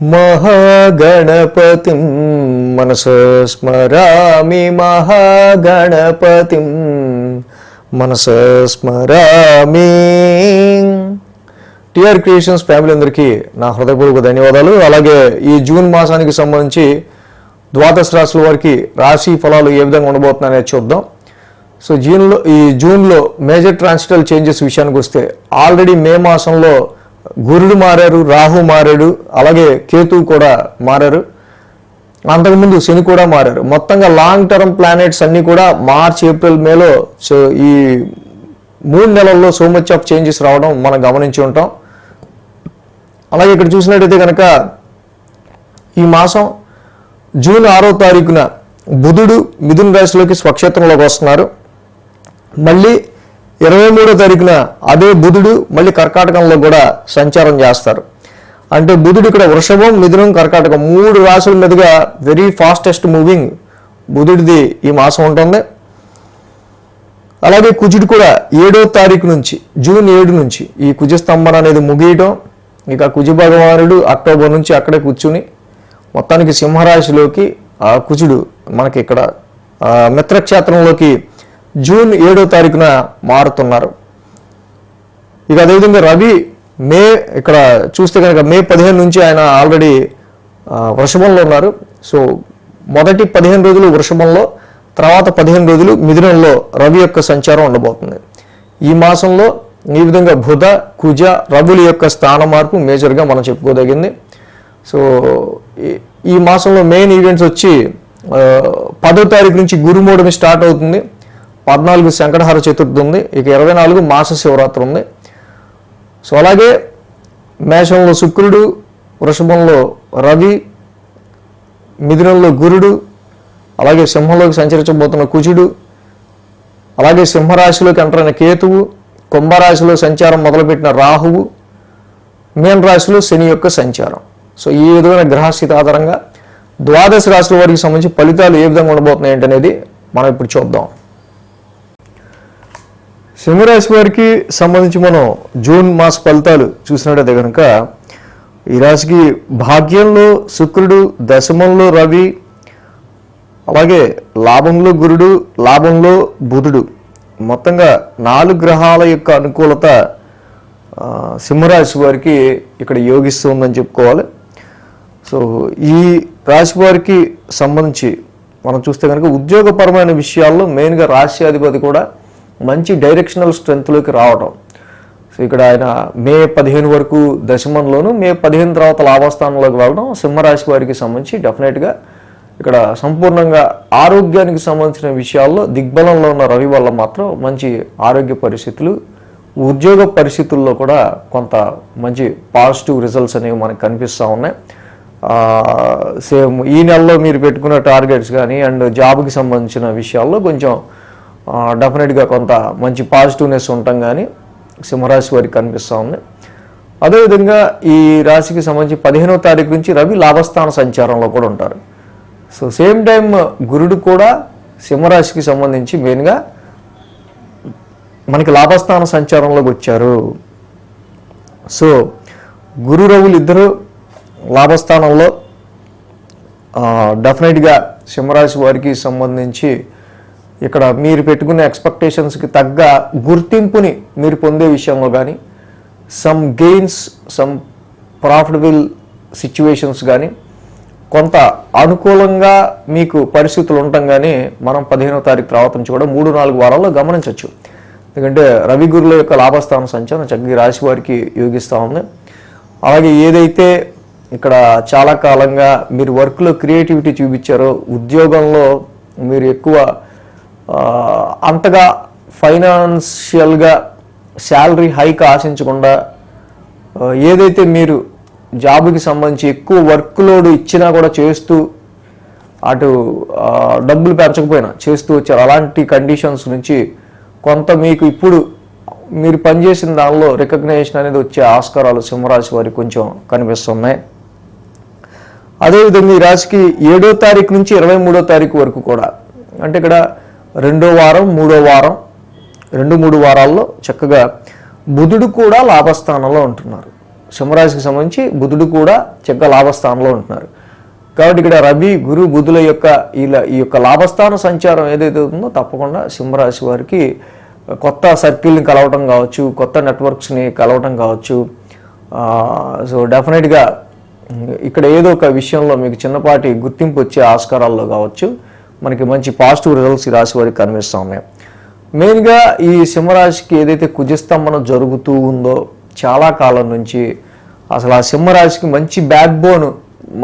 మహాగణపతిం మనస స్మరామి మహాగణపతిం మనస స్మరామి. టిఆర్ క్రియేషన్స్ ఫ్యామిలీ అందరికీ నా హృదయపూర్వక ధన్యవాదాలు. అలాగే ఈ జూన్ మాసానికి సంబంధించి ద్వాదశ రాశుల వారికి రాశి ఫలాలు ఏ విధంగా ఉండబోతున్నాయని చూద్దాం. సో జూన్లో ఈ జూన్లో మేజర్ ట్రాన్సిటల్ చేంజెస్ విషయానికి వస్తే ఆల్రెడీ మే మాసంలో గురుడు మారారు రాహు మారాడు అలాగే కేతు కూడా మారారు. అంతకుముందు శని కూడా మారారు. మొత్తంగా లాంగ్ టర్మ్ ప్లానెట్స్ అన్నీ కూడా మార్చ్ ఏప్రిల్ మేలో సో ఈ మూడు నెలల్లో సో మచ్ ఆఫ్ చేంజెస్ రావడం మనం గమనించి ఉంటాం. అలాగే ఇక్కడ చూసినట్టయితే కనుక ఈ మాసం జూన్ ఆరో తారీఖున బుధుడు మిథున్ రాశిలోకి స్వక్షేత్రంలోకి వస్తున్నారు. మళ్ళీ ఇరవై మూడో తారీఖున అదే బుధుడు మళ్ళీ కర్కాటకంలో కూడా సంచారం చేస్తారు. అంటే బుధుడు ఇక్కడ వృషభం మిథునం కర్కాటకం మూడు రాశుల మీదుగా వెరీ ఫాస్టెస్ట్ మూవింగ్ బుధుడిది ఈ మాసం ఉంటుంది. అలాగే కుజుడు కూడా ఏడో తారీఖు నుంచి జూన్ ఏడు నుంచి ఈ కుజస్తంభన అనేది ముగియటం. ఇక కుజ భగవానుడు అక్టోబర్ నుంచి అక్కడే కూర్చుని మొత్తానికి సింహరాశిలోకి ఆ కుజుడు మనకి ఇక్కడ మిత్రక్షేత్రంలోకి జూన్ ఏడో తారీఖున మారుతున్నారు. ఇక అదేవిధంగా రవి మే ఇక్కడ చూస్తే కనుక మే పదిహేను నుంచి ఆయన ఆల్రెడీ వృషభంలో ఉన్నారు. సో మొదటి పదిహేను రోజులు వృషభంలో తర్వాత పదిహేను రోజులు మిథునంలో రవి యొక్క సంచారం ఉండబోతుంది. ఈ మాసంలో ఈ విధంగా బుధ కుజ రవుల యొక్క స్థాన మార్పు మేజర్గా మనం చెప్పుకోదగింది. సో ఈ- ఈ మాసంలో మెయిన్ ఈవెంట్స్ వచ్చి పదో తారీఖు నుంచి గురుమూడమి స్టార్ట్ అవుతుంది. పద్నాలుగు శంకటహర చతుర్థి ఉంది. ఇక ఇరవై నాలుగు మాస శివరాత్రి ఉంది. సో అలాగే మేషంలో శుక్రుడు వృషభంలో రవి మిథునంలో గురుడు అలాగే సింహంలోకి సంచరించబోతున్న కుజుడు అలాగే సింహరాశిలోకి ఎంటరైన కేతువు కుంభరాశిలో సంచారం మొదలుపెట్టిన రాహువు మీన రాశిలో శని యొక్క సంచారం. సో ఈ విధమైన గ్రహస్థితి ఆధారంగా ద్వాదశ రాశుల వారికి సంబంధించి ఫలితాలు ఏ విధంగా ఉండబోతున్నాయి అనేది మనం ఇప్పుడు చూద్దాం. సింహరాశి వారికి సంబంధించి మనం జూన్ మాస ఫలితాలు చూసినట్టయితే కనుక ఈ రాశికి భాగ్యంలో శుక్రుడు దశమంలో రవి అలాగే లాభంలో గురుడు లాభంలో బుధుడు. మొత్తంగా నాలుగు గ్రహాల యొక్క అనుకూలత సింహరాశి వారికి ఇక్కడ యోగిస్తుందని చెప్పుకోవాలి. సో ఈ రాశి వారికి సంబంధించి మనం చూస్తే కనుక ఉద్యోగపరమైన విషయాల్లో మెయిన్గా రాశ్యాధిపతి కూడా మంచి డైరెక్షనల్ స్ట్రెంత్లోకి రావడం సో ఇక్కడ ఆయన మే పదిహేను వరకు దశమంలోను మే పదిహేను తర్వాత లాభస్థానంలోకి వెళ్ళడం సింహరాశి వారికి సంబంధించి డెఫినెట్గా ఇక్కడ సంపూర్ణంగా ఆరోగ్యానికి సంబంధించిన విషయాల్లో దిగ్బలంలో ఉన్న రవి వల్ల మాత్రం మంచి ఆరోగ్య పరిస్థితులు ఉద్యోగ పరిస్థితుల్లో కూడా కొంత మంచి పాజిటివ్ రిజల్ట్స్ అనేవి మనకు కనిపిస్తూ ఉన్నాయి. సేమ్ ఈ నెలలో మీరు పెట్టుకున్న టార్గెట్స్ కానీ అండ్ జాబ్కి సంబంధించిన విషయాల్లో కొంచెం డెఫినెట్గా కొంత మంచి పాజిటివ్నెస్ ఉండటం కానీ సింహరాశి వారికి కనిపిస్తూ ఉంది. అదేవిధంగా ఈ రాశికి సంబంధించి పదిహేనో తారీఖు నుంచి రవి లాభస్థాన సంచారంలో కూడా ఉంటారు. సో సేమ్ టైం గురుడు కూడా సింహరాశికి సంబంధించి మెయిన్గా మనకి లాభస్థాన సంచారంలోకి వచ్చారు. సో గురు రవులు ఇద్దరు లాభస్థానంలో డెఫినెట్గా సింహరాశి వారికి సంబంధించి ఇక్కడ మీరు పెట్టుకునే ఎక్స్పెక్టేషన్స్కి తగ్గ గుర్తింపుని మీరు పొందే విషయంలో కానీ some gains some profitable situations కానీ కొంత అనుకూలంగా మీకు పరిస్థితులు ఉండటం మనం పదిహేనో తారీఖు తర్వాత నుంచి కూడా మూడు నాలుగు వారాల్లో గమనించవచ్చు. ఎందుకంటే రవి గురుల యొక్క లాభస్థాన సంచారం చక్కగా రాశి వారికి యోగిస్తూ ఉంది. అలాగే ఏదైతే ఇక్కడ చాలా కాలంగా మీరు వర్క్లో క్రియేటివిటీ చూపించారో ఉద్యోగంలో మీరు ఎక్కువ అంతగా ఫైనాన్షియల్గా శాలరీ హైక్ ఆశించకుండా ఏదైతే మీరు జాబ్కి సంబంధించి ఎక్కువ వర్క్ లోడ్ ఇచ్చినా కూడా చేస్తూ అటు డబ్బులు పెంచకపోయినా చేస్తూ వచ్చారు. అలాంటి కండిషన్స్ నుంచి కొంత మీకు ఇప్పుడు మీరు పనిచేసిన దానిలో రికగ్నైజేషన్ అనేది వచ్చే ఆస్కారాలు సింహరాశి వారికి కొంచెం కనిపిస్తున్నాయి. అదేవిధంగా ఈ రాశికి ఏడో తారీఖు నుంచి ఇరవై మూడో తారీఖు వరకు కూడా అంటే ఇక్కడ రెండో వారం మూడో వారం రెండు మూడు వారాల్లో చక్కగా బుధుడు కూడా లాభస్థానంలో ఉంటున్నారు. సింహరాశికి సంబంధించి బుధుడు కూడా చక్కగా లాభస్థానంలో ఉంటున్నారు. కాబట్టి ఇక్కడ రవి గురు బుధుల యొక్క ఇలా ఈ యొక్క లాభస్థాన సంచారం ఏదైతే ఉందో తప్పకుండా సింహరాశి వారికి కొత్త సర్కిల్ని కలవటం కావచ్చు కొత్త నెట్వర్క్స్ని కలవటం కావచ్చు. సో డెఫినెట్గా ఇక్కడ ఏదో ఒక విషయంలో మీకు చిన్నపాటి గుర్తింపు వచ్చే ఆస్కారాల్లో కావచ్చు. మనకి మంచి పాజిటివ్ రిజల్ట్స్ ఈ రాశి వారికి కనిపిస్తూ ఉన్నాయి మెయిన్గా ఈ సింహరాశికి ఏదైతే కుజస్తంభనం జరుగుతూ ఉందో చాలా కాలం నుంచి అసలు ఆ సింహరాశికి మంచి బ్యాక్ బోన్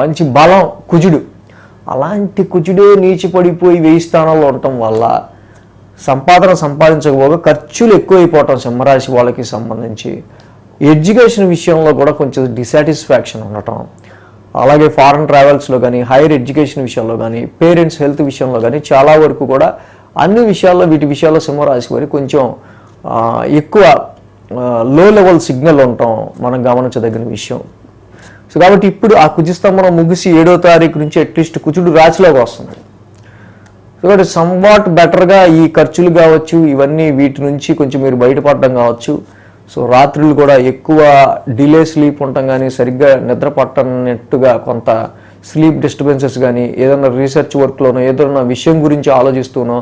మంచి బలం కుజుడు. అలాంటి కుజుడే నీచి పడిపోయి వెయ్యి స్థానాల్లో ఉండటం వల్ల సంపాదన సంపాదించకపోగా ఖర్చులు ఎక్కువైపోవటం సింహరాశి వాళ్ళకి సంబంధించి. ఎడ్యుకేషన్ విషయంలో కూడా కొంచెం డిసాటిస్ఫాక్షన్ ఉండటం. అలాగే ఫారెన్ ట్రావెల్స్లో కానీ హైయర్ ఎడ్యుకేషన్ విషయంలో కానీ పేరెంట్స్ హెల్త్ విషయంలో కానీ చాలా వరకు కూడా అన్ని విషయాల్లో వీటి విషయాల్లో సింహరాశి వారి కొంచెం ఎక్కువ లో లెవెల్ సిగ్నల్ ఉండటం మనం గమనించదగిన విషయం. సో కాబట్టి ఇప్పుడు ఆ కుజస్తంభనం ముగిసి ఏడో తారీఖు నుంచి అట్లీస్ట్ కుచుడు రాశిలోకి వస్తుంది సో కాబట్టి సమ్వాట్ బెటర్గా ఈ ఖర్చులు కావచ్చు ఇవన్నీ వీటి నుంచి కొంచెం మీరు బయటపడడం కావచ్చు. సో రాత్రులు కూడా ఎక్కువ డిలే స్లీప్ ఉండటం కానీ సరిగ్గా నిద్ర పట్టనట్టుగా కొంత స్లీప్ డిస్టర్బెన్సెస్ కానీ ఏదైనా రీసెర్చ్ వర్క్లోనో ఏదైనా విషయం గురించి ఆలోచిస్తూనో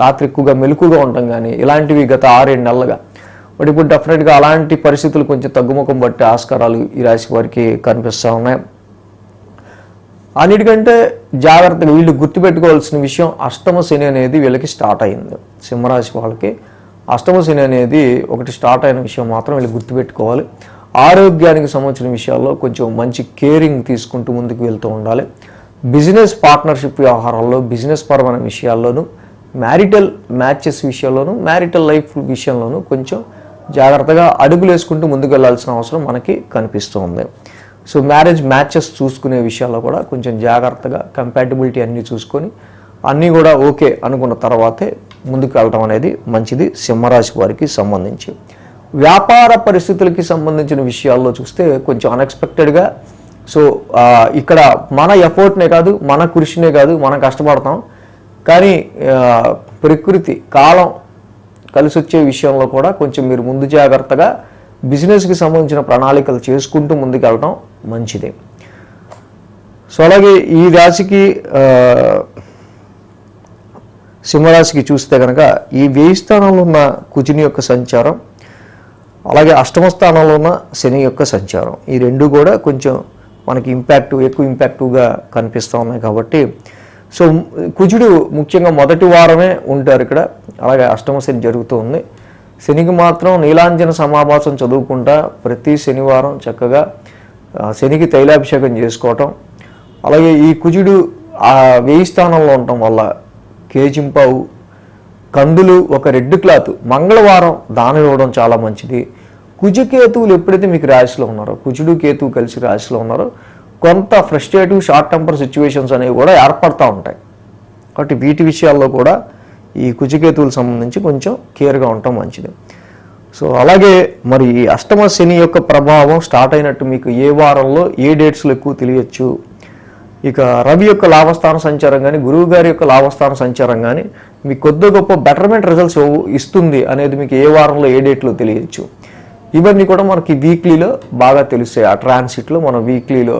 రాత్రి ఎక్కువగా మెలకుగా ఉండటం కానీ ఇలాంటివి గత ఆరేడు నెలలుగా. బట్ ఇప్పుడు డెఫినెట్గా అలాంటి పరిస్థితులు కొంచెం తగ్గుముఖం బట్టే ఆస్కారాలు ఈ రాశి వారికి కనిపిస్తూ ఉన్నాయి. అన్నిటికంటే జాగ్రత్తగా వీళ్ళు గుర్తుపెట్టుకోవాల్సిన విషయం అష్టమ శని అనేది వీళ్ళకి స్టార్ట్ అయింది. సింహరాశి వాళ్ళకి అష్టమ శని అనేది ఒకటి స్టార్ట్ అయిన విషయం మాత్రం వీళ్ళు గుర్తుపెట్టుకోవాలి. ఆరోగ్యానికి సంబంధించిన విషయాల్లో కొంచెం మంచి కేరింగ్ తీసుకుంటూ ముందుకు వెళ్తూ ఉండాలి. బిజినెస్ పార్ట్నర్షిప్ వ్యవహారాల్లో బిజినెస్ పరమైన విషయాల్లోనూ మ్యారిటల్ మ్యాచెస్ విషయంలోనూ మ్యారిటల్ లైఫ్ విషయంలోనూ కొంచెం జాగ్రత్తగా అడుగులు వేసుకుంటూ ముందుకు వెళ్ళాల్సిన అవసరం మనకి కనిపిస్తుంది. సో మ్యారేజ్ మ్యాచెస్ చూసుకునే విషయాల్లో కూడా కొంచెం జాగ్రత్తగా కంపాటిబిలిటీ అన్నీ చూసుకొని అన్నీ కూడా ఓకే అనుకున్న తర్వాతే ముందుకు వెళ్ళటం అనేది మంచిది సింహరాశి వారికి సంబంధించి. వ్యాపార పరిస్థితులకి సంబంధించిన విషయాల్లో చూస్తే కొంచెం అన్ఎక్స్పెక్టెడ్గా సో ఇక్కడ మన ఎఫర్ట్నే కాదు మన కృషినే కాదు మనం కష్టపడతాం. కానీ ప్రకృతి కాలం కలిసి వచ్చే విషయంలో కూడా కొంచెం మీరు ముందు జాగ్రత్తగా బిజినెస్కి సంబంధించిన ప్రణాళికలు చేసుకుంటూ ముందుకు వెళ్ళడం మంచిదే. సో అలాగే ఈ రాశికి సింహరాశికి చూస్తే కనుక ఈ వేయి స్థానంలో ఉన్న కుజుని యొక్క సంచారం అలాగే అష్టమ స్థానంలో ఉన్న శని యొక్క సంచారం. ఈ రెండు కూడా కొంచెం మనకి ఇంపాక్ట్ ఎక్కువ ఇంపాక్టివ్గా కనిపిస్తూ ఉన్నాయి కాబట్టి. సో కుజుడు ముఖ్యంగా మొదటి వారమే ఉంటారు ఇక్కడ. అలాగే అష్టమ శని జరుగుతూ ఉంది. శనికి మాత్రం నీలాంజన సమాభాసం చదువుకుంటా ప్రతి శనివారం చక్కగా శనికి తైలాభిషేకం చేసుకోవటం. అలాగే ఈ కుజుడు ఆ వేయి స్థానంలో ఉండటం వల్ల కేజింపావు. కందులు ఒక రెడ్ క్లాత్. మంగళవారం దానం ఇవ్వడం చాలా మంచిది. కుజకేతువులు ఎప్పుడైతే మీకు రాశిలో ఉన్నారో కుజుడు కేతువు కలిసి రాశిలో ఉన్నారో కొంత ఫ్రస్ట్రేటివ్ షార్ట్ టెంపర్ సిచ్యువేషన్స్ అనేవి కూడా ఏర్పడతా ఉంటాయి. కాబట్టి వీటి విషయాల్లో కూడా ఈ కుజకేతువులకు సంబంధించి కొంచెం కేర్గా ఉండటం మంచిది. సో అలాగే మరి ఈ అష్టమ శని యొక్క ప్రభావం స్టార్ట్ అయినట్టు మీకు ఏ వారంలో ఏ డేట్స్లో ఎక్కువ తెలియచ్చు? ఇక రవి యొక్క లాభస్థాన సంచారం కానీ గురువు గారి యొక్క లాభస్థాన సంచారం కానీ మీకు కొద్ది గొప్ప బెటర్మెంట్ రిజల్ట్స్ ఇస్తుంది అనేది మీకు ఏ వారంలో ఏ డేట్లో తెలియచ్చు. ఇవన్నీ కూడా మనకి వీక్లీలో బాగా తెలుస్తాయి. ఆ ట్రాన్సిట్లో మనం వీక్లీలో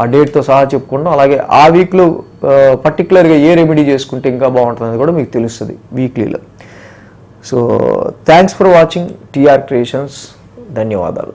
ఆ డేట్తో సహా చెప్పుకుంటాం అలాగే ఆ వీక్లో పర్టికులర్గా ఏ రెమెడీ చేసుకుంటే ఇంకా బాగుంటుంది కూడా మీకు తెలుస్తుంది వీక్లీలో so thanks for watching TR creations ధన్యవాదాలు.